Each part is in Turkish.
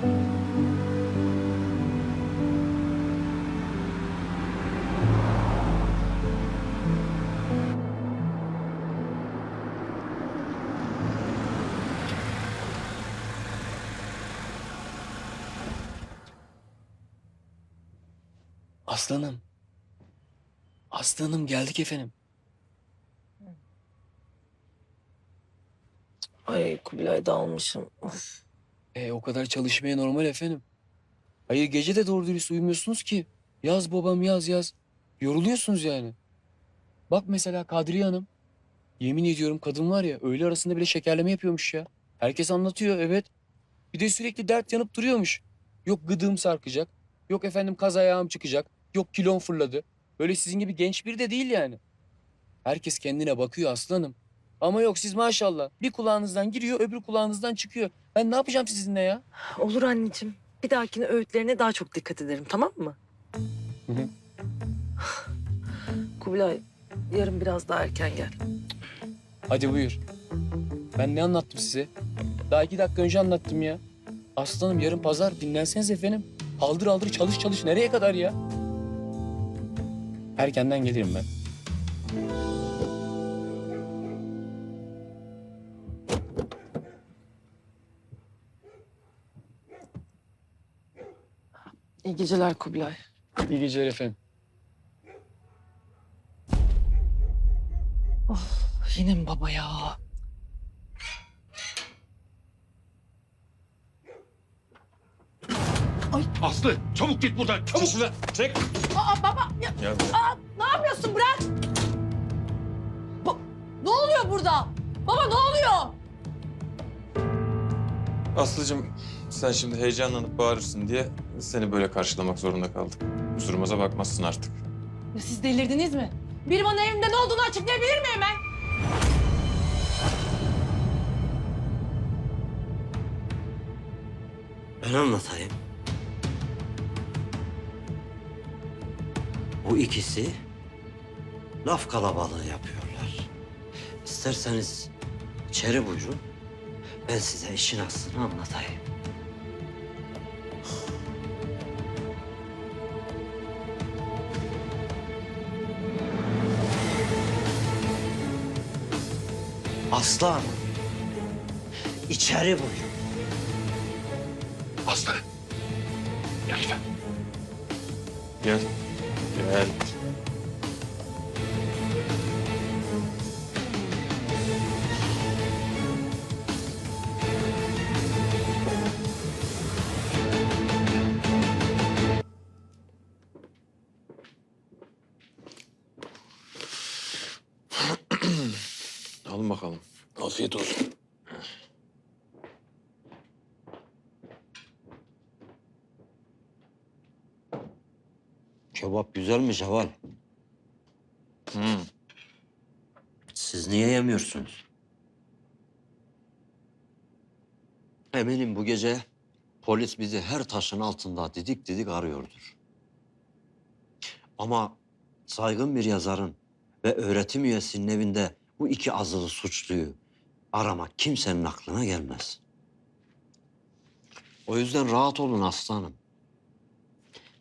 Aslanım. Aslanım geldik efendim. Ay Kubilay dalmışım. Of. E, o kadar çalışmaya normal efendim. Hayır gece de doğru dürüst uyumuyorsunuz ki. Yaz babam yaz yaz. Yoruluyorsunuz yani. Bak mesela Kadriye Hanım. Yemin ediyorum kadın var ya öğle arasında bile şekerleme yapıyormuş ya. Herkes anlatıyor evet. Bir de sürekli dert yanıp duruyormuş. Yok gıdığım sarkacak. Yok efendim kaz ayağım çıkacak. Yok kilom fırladı. Böyle sizin gibi genç biri de değil yani. Herkes kendine bakıyor aslanım. Ama yok siz maşallah bir kulağınızdan giriyor öbür kulağınızdan çıkıyor. Ben ne yapacağım sizinle ya? Olur anneciğim. Bir dahakine öğütlerine daha çok dikkat ederim tamam mı? Hı hı. Kubilay yarın biraz daha erken gel. Hadi buyur. Ben ne anlattım size? Daha iki dakika önce anlattım ya. Aslanım yarın pazar dinlenseniz efendim. Haldır haldır çalış çalış nereye kadar ya? Erkenden gelirim ben. İyi geceler Kubilay. İyi geceler efendim. Yine mi baba ya? Aslı çabuk git buradan çabuk. Çek çek. Aa baba ya, Gel aa, ne yapıyorsun bırak? Ba- ne oluyor burada? Baba ne oluyor? Aslıcığım sen şimdi heyecanlanıp bağırırsın diye seni böyle karşılamak zorunda kaldık. Kusurumuza bakmazsın artık. Ya siz delirdiniz mi? Biri bana evimde ne olduğunu açıklayabilir mi hemen? Ben anlatayım. Bu ikisi laf kalabalığı yapıyorlar. İsterseniz içeri buyurun. Ben size işin aslını anlatayım. Aslan. içeri buyurun. Aslı. Gel lütfen. Gel. Gel. Alın bakalım. Afiyet olsun. Kebap güzel mi Ceval? Hmm. Siz niye yemiyorsunuz? Eminim bu gece polis bizi her taşın altında didik didik arıyordur. Ama saygın bir yazarın ve öğretim üyesinin evinde bu iki azılı suçluyu aramak kimsenin aklına gelmez. O yüzden rahat olun aslanım.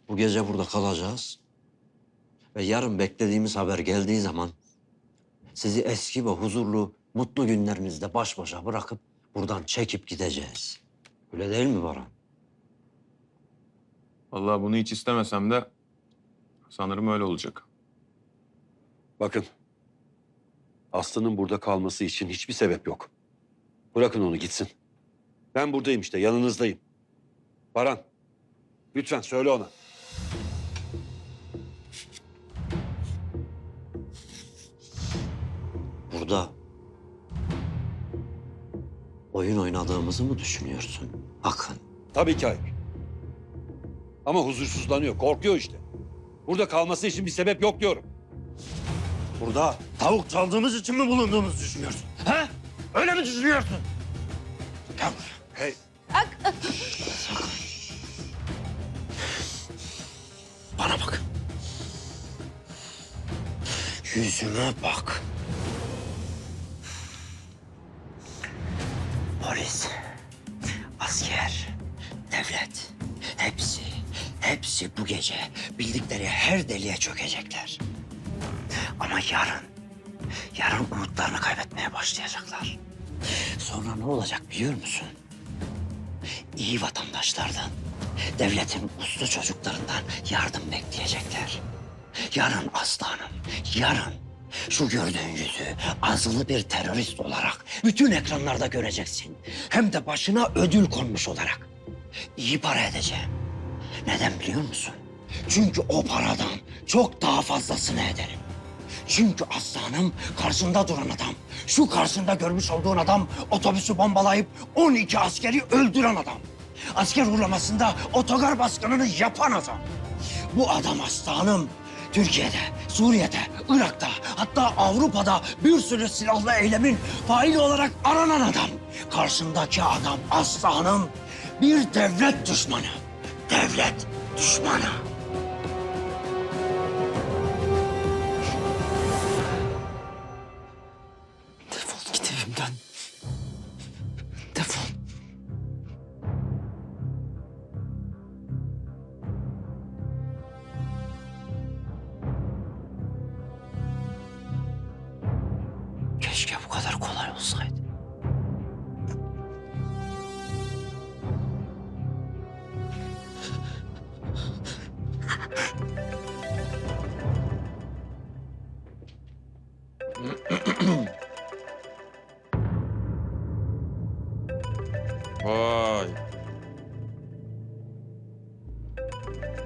Bu gece burada kalacağız. Ve yarın beklediğimiz haber geldiği zaman sizi eski ve huzurlu, mutlu günlerinizde baş başa bırakıp buradan çekip gideceğiz. Öyle değil mi Baran? Vallahi bunu hiç istemesem de sanırım öyle olacak. Bakın. Aslı'nın burada kalması için hiçbir sebep yok. Bırakın onu gitsin. Ben buradayım işte yanınızdayım. Baran. Lütfen söyle ona. Burada oyun oynadığımızı mı düşünüyorsun? Akın. Tabii ki hayır. Ama huzursuzlanıyor, korkuyor işte. Burada kalması için bir sebep yok diyorum. Burada tavuk çaldığımız için mi bulunduğumuzu düşünüyorsun? He? Öyle mi düşünüyorsun? Gel buraya. Hey, Sakın. Bana bak. Yüzüme bak. Polis, asker, devlet. Hepsi, hepsi bu gece bildikleri her deliğe çökecekler. Ama yarın, yarın umutlarını kaybetmeye başlayacaklar. Sonra ne olacak biliyor musun? İyi vatandaşlardan, devletin uslu çocuklarından yardım bekleyecekler. Yarın aslanım, yarın şu gördüğün yüzü azılı bir terörist olarak bütün ekranlarda göreceksin. Hem de başına ödül konmuş olarak. İyi para edeceğim. Neden biliyor musun? Çünkü o paradan çok daha fazlasını ederim. Çünkü aslanım karşında duran adam, şu karşında görmüş olduğun adam otobüsü bombalayıp 12 askeri öldüren adam. Asker uğramasında otogar baskınını yapan adam. Bu adam aslanım Türkiye'de, Suriye'de, Irak'ta hatta Avrupa'da bir sürü silahlı eylemin faili olarak aranan adam. Karşındaki adam aslanım bir devlet düşmanı. Devlet düşmanı. done.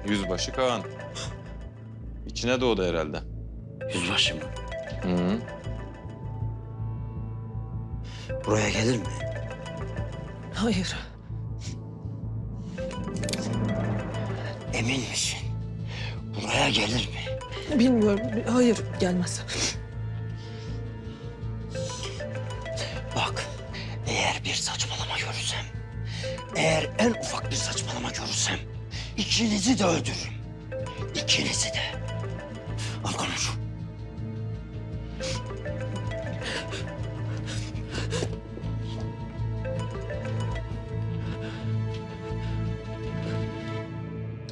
Yüzbaşı Kaan. İçine doğdu herhalde. Yüzbaşım Hı -hı. buraya gelir mi? Hayır. Emin misin? Buraya gelir mi? Bilmiyorum. Hayır gelmez. Bak, eğer bir saçmalama görürsem, eğer en ufak bir saçmalama görürsem, ikinizi de öldürürüm. İkinizi de. Al konuş.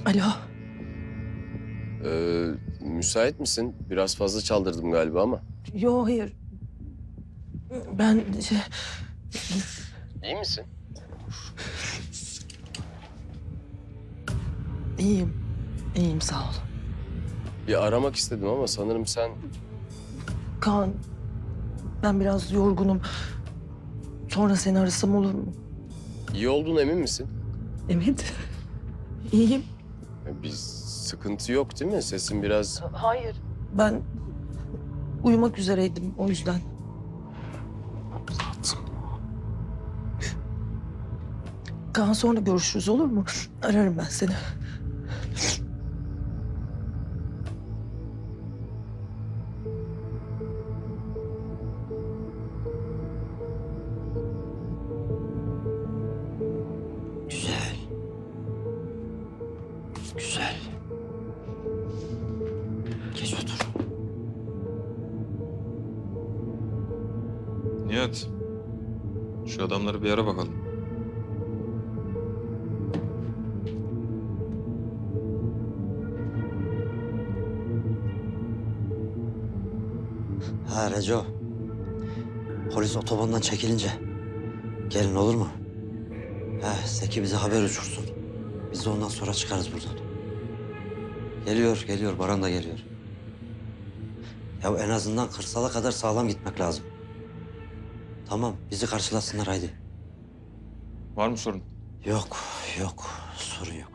Alo. Ee, müsait misin? Biraz fazla çaldırdım galiba ama. Yo hayır. Ben şey, İyi misin? İyiyim. İyiyim sağ ol. Bir aramak istedim ama sanırım sen... Kaan ben biraz yorgunum. Sonra seni arasam olur mu? iyi olduğuna emin misin? Evet. İyiyim. Bir sıkıntı yok değil mi? Sesin biraz... Hayır. Ben uyumak üzereydim o yüzden. Kaan sonra görüşürüz olur mu? Ararım ben seni. Nihat. Şu adamları bir ara bakalım. Ha Reco. Polis otobandan çekilince gelin olur mu? Ha Zeki bize haber uçursun. Biz de ondan sonra çıkarız buradan. Geliyor, geliyor. Baran da geliyor. Ya en azından kırsala kadar sağlam gitmek lazım. Tamam, bizi karşılasınlar haydi. Var mı sorun? Yok, yok. Sorun yok.